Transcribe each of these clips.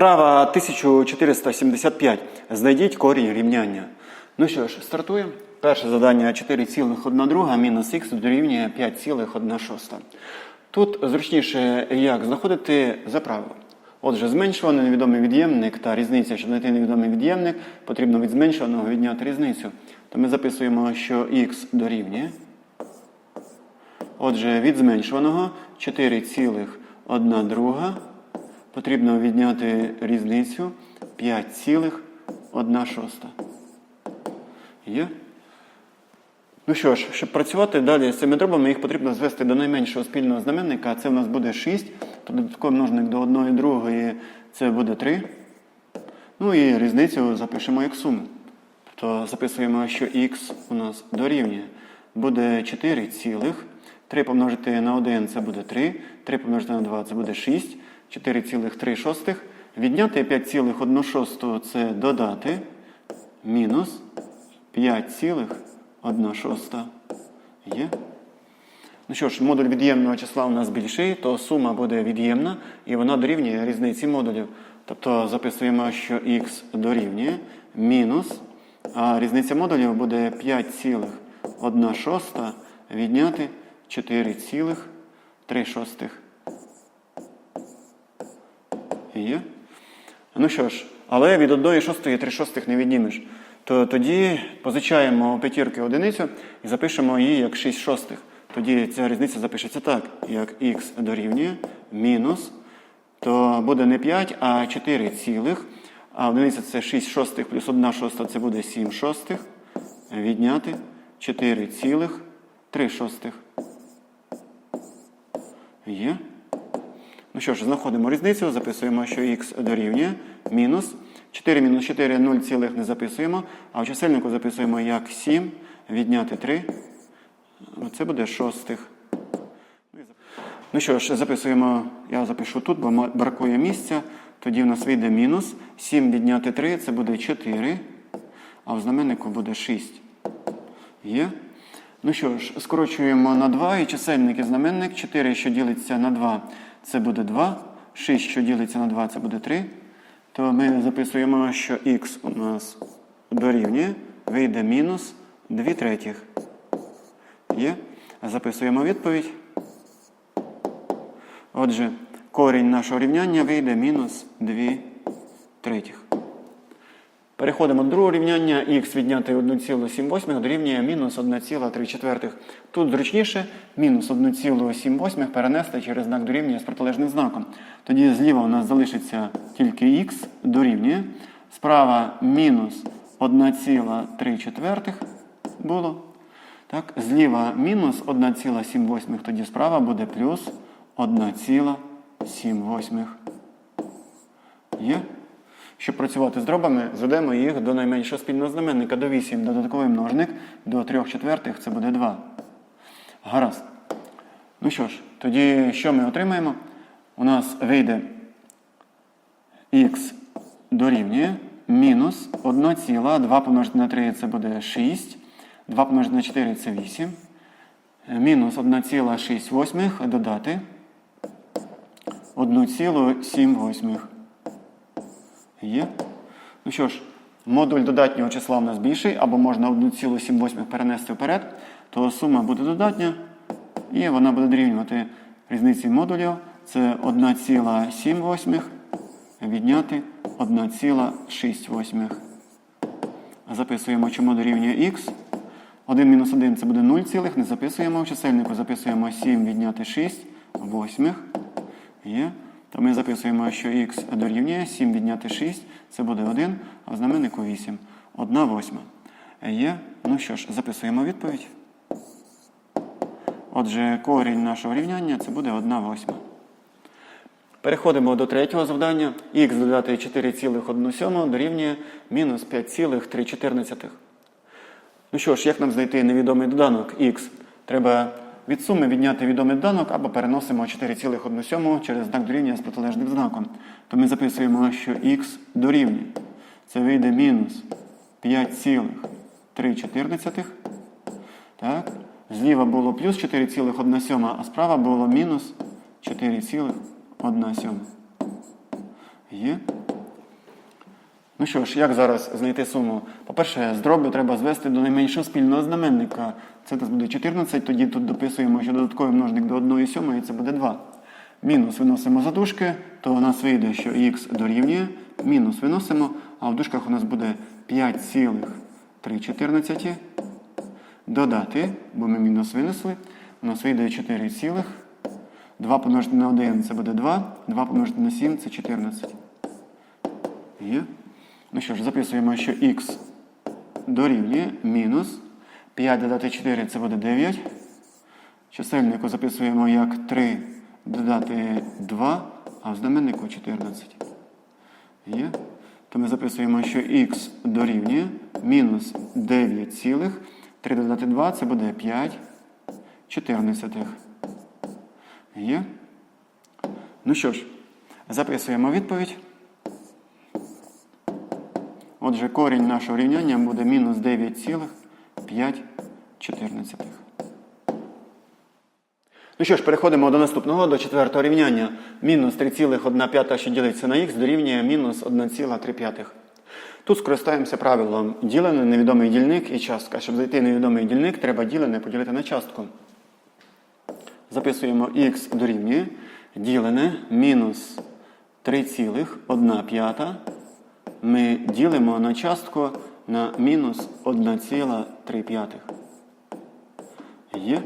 Вправа 1475. Знайдіть корінь рівняння. Ну що ж, стартуємо. Перше завдання 4,1 мінус х дорівнює 5,1. Тут зручніше як знаходити за правилом. Отже, зменшуваний невідомий від'ємник та різниця, щоб знайти невідомий від'ємник, потрібно від зменшуваного відняти різницю. То ми записуємо, що х дорівнює. Отже, від зменшуваного 4,1 друга потрібно відняти різницю 5,1 шоста. Є? Ну що ж, щоб працювати далі з цими дробами, їх потрібно звести до найменшого спільного знаменника, це в нас буде 6, то додатковий множник до 1 і другої це буде 3. Ну і різницю запишемо як суму. Тобто записуємо, що х у нас дорівнює. Буде 4 цілих. 3 помножити на 1 це буде 3. 3 помножити на 2 це буде 6. 4,3. Відняти 5,1 шосту це додати. Мінус 5,1. Є. Ну що ж, модуль від'ємного числа у нас більший, то сума буде від'ємна і вона дорівнює різниці модулів. Тобто записуємо, що х дорівнює мінус, а різниця модулів буде 5,1 відняти 4,3 Є? Ну що ж, але від 1 шостої 3 шостих не віднімеш. То тоді позичаємо п'ятірки одиницю і запишемо її як 6 шостих. Тоді ця різниця запишеться так, як х дорівнює мінус, то буде не 5, а 4 цілих. А одиниця це 6 шостих плюс 1 шоста це буде 7 шостих. Відняти 4 цілих 3 шостих. Є. Ну що ж, знаходимо різницю, записуємо, що х дорівнює мінус. 4 мінус 4 0 цілих не записуємо, а в чисельнику записуємо як 7, відняти 3. Це буде шостих. Ну що ж, записуємо, я запишу тут, бо бракує місця. Тоді в нас вийде мінус. 7 відняти 3 це буде 4, а в знаменнику буде 6. Є? Ну що ж, скорочуємо на 2 і чисельник і знаменник. 4, що ділиться на 2, це буде 2. 6, що ділиться на 2, це буде 3. То ми записуємо, що х у нас дорівнює, вийде мінус 2 третіх. Є? Записуємо відповідь. Отже, корінь нашого рівняння вийде мінус 2 третіх. Переходимо до другого рівняння. х відняти 1,7 дорівнює мінус 1,3. Тут зручніше мінус 1,7 перенести через знак дорівнює з протилежним знаком. Тоді зліва у нас залишиться тільки х дорівнює. Справа мінус 1,3 було. Так, Зліва мінус 1,7, тоді справа буде плюс 1,7. Є? Щоб працювати з дробами, зведемо їх до найменшого спільного знаменника до 8 додатковий множник, до 3 четвертих це буде 2. Гаразд. Ну що ж, тоді що ми отримаємо? У нас вийде х дорівнює мінус 1,2 помножити на 3 це буде 6. 2 помножити на 4 це 8. Мінус 1,6 додати 1,7. Є. Ну що ж, модуль додатнього числа у нас більший, або можна 1,7 перенести вперед, то сума буде додатня, і вона буде дорівнювати різниці модулів. Це 1,7 відняти 1,6. Записуємо, чому дорівнює х. 1 мінус 1 це буде 0, цілих, не записуємо в чисельнику, записуємо 7 відняти 6 восьмих. Є. То ми записуємо, що х дорівнює 7 відняти 6, це буде 1, а в знаменнику 8. 1 восьма. Є. Ну що ж, записуємо відповідь. Отже, корінь нашого рівняння це буде 1 восьма. Переходимо до третього завдання. х додати 4,1 дорівнює мінус 5,314. Ну що ж, як нам знайти невідомий доданок х? Треба від суми відняти відомий доданок або переносимо 4,1 через знак дорівнює з протилежним знаком. То ми записуємо, що х дорівнює. Це вийде мінус 5,314. Так. Зліва було плюс 4,1, а справа було мінус 4,1. Є. Ну що ж, як зараз знайти суму? По-перше, з дробю треба звести до найменшого спільного знаменника. Це у буде 14, тоді тут дописуємо, що додатковий множник до 1 сьомої це буде 2. Мінус виносимо за дужки, то у нас вийде, що х дорівнює. Мінус виносимо, а в дужках у нас буде 5,314. Додати, бо ми мінус винесли, у нас вийде 4 цілих. 2 помножити на 1 це буде 2, 2 помножити на 7 це 14. Є. Ну що ж, записуємо, що х дорівнює мінус 5 додати 4 це буде 9. Чисельнику записуємо як 3 додати 2, а в знаменнику 14. Є. То ми записуємо, що х дорівнює мінус 9 цілих. 3 додати 2 це буде 5 чотирнадцятих. Є. Ну що ж, записуємо відповідь. Отже, корінь нашого рівняння буде мінус 9,514. Ну що ж, переходимо до наступного, до четвертого рівняння. Мінус 3,1 що ділиться на х дорівнює мінус 1,3. Тут скористаємося правилом ділене, невідомий дільник і частка. Щоб знайти невідомий дільник, треба ділене поділити на частку. Записуємо х дорівнює ділене мінус 3,1 ми ділимо на частку на мінус 1,3. Є.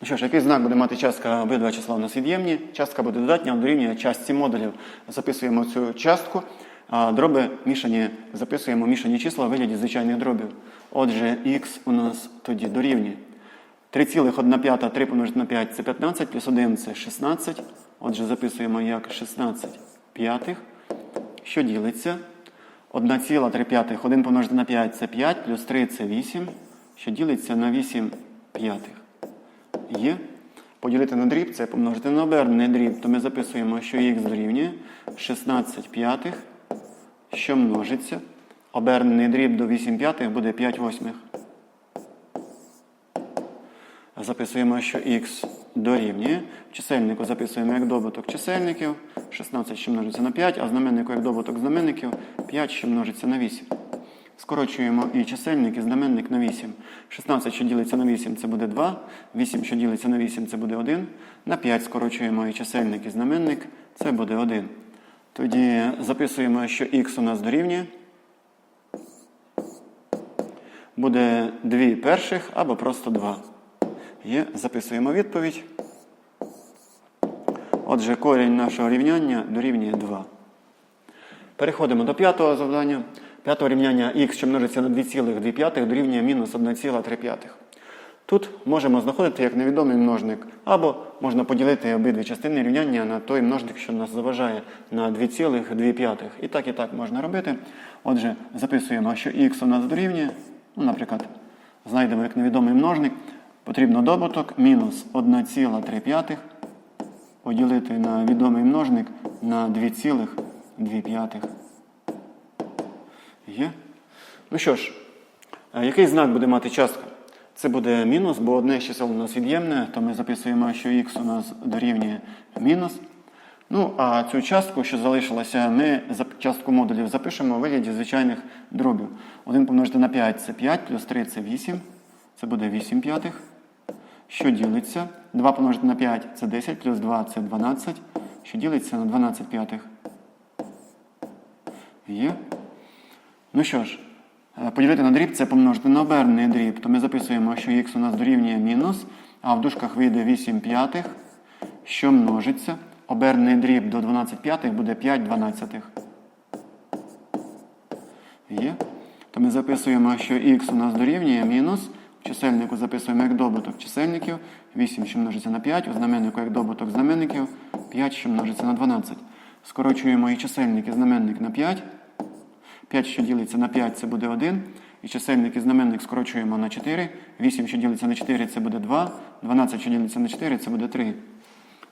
Ну що ж, який знак буде мати частка обидва числа у нас від'ємні? Частка буде додатня, дорівнює частці модулів. Записуємо цю частку, а дроби мішані, записуємо мішані числа у вигляді звичайних дробів. Отже, х у нас тоді дорівнює. 3,1 3 помножити на 5 це 15, плюс 1 це 16. Отже, записуємо як 16 п'ятих, що ділиться. 1,3 1 помножити на 5 це 5, плюс 3 це 8, що ділиться на 8 п'ятих. Є. Поділити на дріб це помножити на обернений дріб, то ми записуємо, що х дорівнює 16 п'ятих, що множиться. Обернений дріб до 8 п'ятих буде 5 восьмих. Записуємо, що х дорівнює. В чисельнику записуємо як добуток чисельників. 16, що множиться на 5, а знаменнику як добуток знаменників 5, що множиться на 8. Скорочуємо і чисельник, і знаменник на 8. 16, що ділиться на 8, це буде 2. 8, що ділиться на 8, це буде 1. На 5 скорочуємо і чисельник, і знаменник, це буде 1. Тоді записуємо, що х у нас дорівнює. Буде 2 перших або просто 2. Є, записуємо відповідь. Отже, корінь нашого рівняння дорівнює 2. Переходимо до п'ятого завдання. П'ятого рівняння х, що множиться на 2,2 дорівнює мінус 1,3. Тут можемо знаходити як невідомий множник, або можна поділити обидві частини рівняння на той множник, що нас заважає на 2,2. І так, і так можна робити. Отже, записуємо, що х у нас дорівнює, ну, наприклад, знайдемо як невідомий множник. Потрібно добуток мінус 1,3 поділити на відомий множник на 2,2. Є? Ну що ж, е, який знак буде мати частка? Це буде мінус, бо одне з чисел у нас від'ємне, то ми записуємо, що х у нас дорівнює мінус. Ну, а цю частку, що залишилася, ми частку модулів запишемо у вигляді звичайних дробів. 1 помножити на 5 це 5, плюс 3 це 8. Це буде 8 п'ятих. Що ділиться? 2 помножити на 5 це 10, плюс 2 це 12. Що ділиться на 12 п'ятих. Є. Ну що ж, е, поділити на дріб це помножити на обернений дріб. То ми записуємо, що х у нас дорівнює мінус, а в дужках вийде 8 п'ятих, що множиться. Обернений дріб до 12 п'ятих буде 5 дванадцятих. Є. То ми записуємо, що х у нас дорівнює мінус. Чисельнику записуємо як добуток чисельників. 8, що множиться на 5, у знаменнику як добуток знаменників, 5, що множиться на 12. Скорочуємо і чисельник і знаменник на 5. 5, що ділиться на 5, це буде 1. І чисельник і знаменник скорочуємо на 4. 8, що ділиться на 4, це буде 2. 12, що ділиться на 4, це буде 3.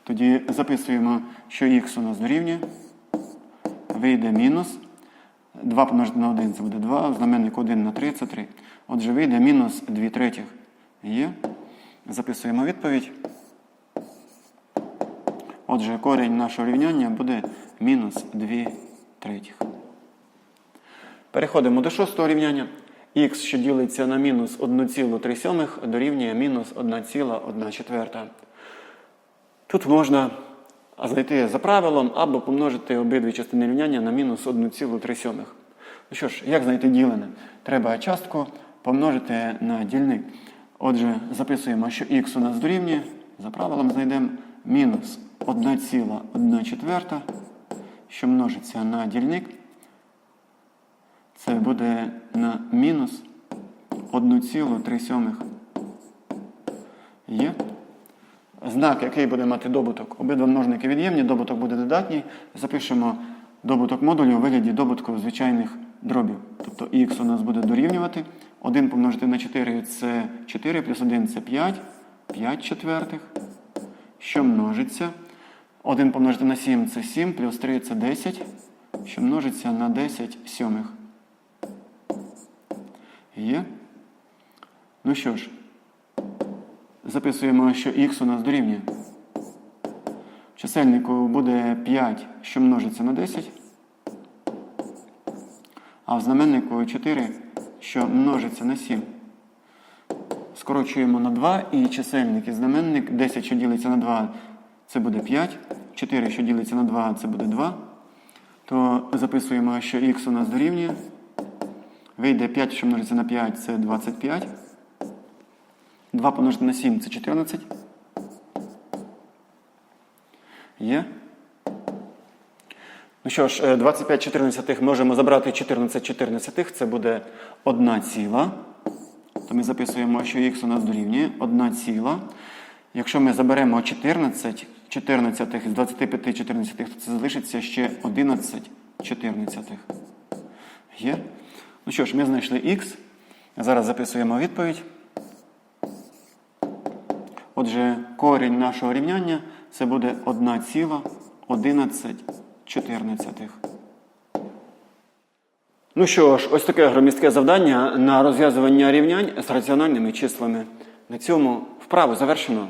Тоді записуємо, що х у нас дорівнює. Вийде мінус. 2 помножити на 1 це буде 2. Знаменник 1 на 3 це 3. Отже, вийде мінус 2 третіх. Є. Записуємо відповідь. Отже, корінь нашого рівняння буде мінус 2 третіх. Переходимо до шостого рівняння. Х, що ділиться на мінус 1,3 дорівнює мінус 1,1 четверта. Тут можна знайти за правилом або помножити обидві частини рівняння на мінус 1,3. Ну що ж, як знайти ділене? Треба частку помножити на дільник. Отже, записуємо, що х у нас дорівнює. За правилом знайдемо мінус 1,1 четверта, що множиться на дільник. Це буде на мінус 1,3 є. Знак, який буде мати добуток, обидва множники від'ємні, добуток буде додатній. Запишемо добуток модулю у вигляді добутку звичайних дробів. Тобто х у нас буде дорівнювати. 1 помножити на 4 це 4, плюс 1 це 5, 5 четвертих, що множиться. 1 помножити на 7 це 7, плюс 3 це 10, що множиться на 10 сьомих. Є. Ну що ж, записуємо, що х у нас дорівнює. В чисельнику буде 5, що множиться на 10. А в знаменнику 4, що множиться на 7. Скорочуємо на 2 і чисельник і знаменник 10, що ділиться на 2, це буде 5. 4, що ділиться на 2, це буде 2. То записуємо, що х у нас дорівнює. Вийде 5, що множиться на 5, це 25. 2 помножити на 7 це 14. Є. Ну що ж, е, 25 14 можемо забрати 14 14, це буде 1 ціла. То ми записуємо, що х у нас дорівнює 1 ціла. Якщо ми заберемо 14 14 з 25 14, то це залишиться ще 11 14. Є? Ну що ж, ми знайшли х. Зараз записуємо відповідь. Отже, корінь нашого рівняння це буде 1,11 Ну що ж, ось таке громістке завдання на розв'язування рівнянь з раціональними числами. На цьому вправу завершено.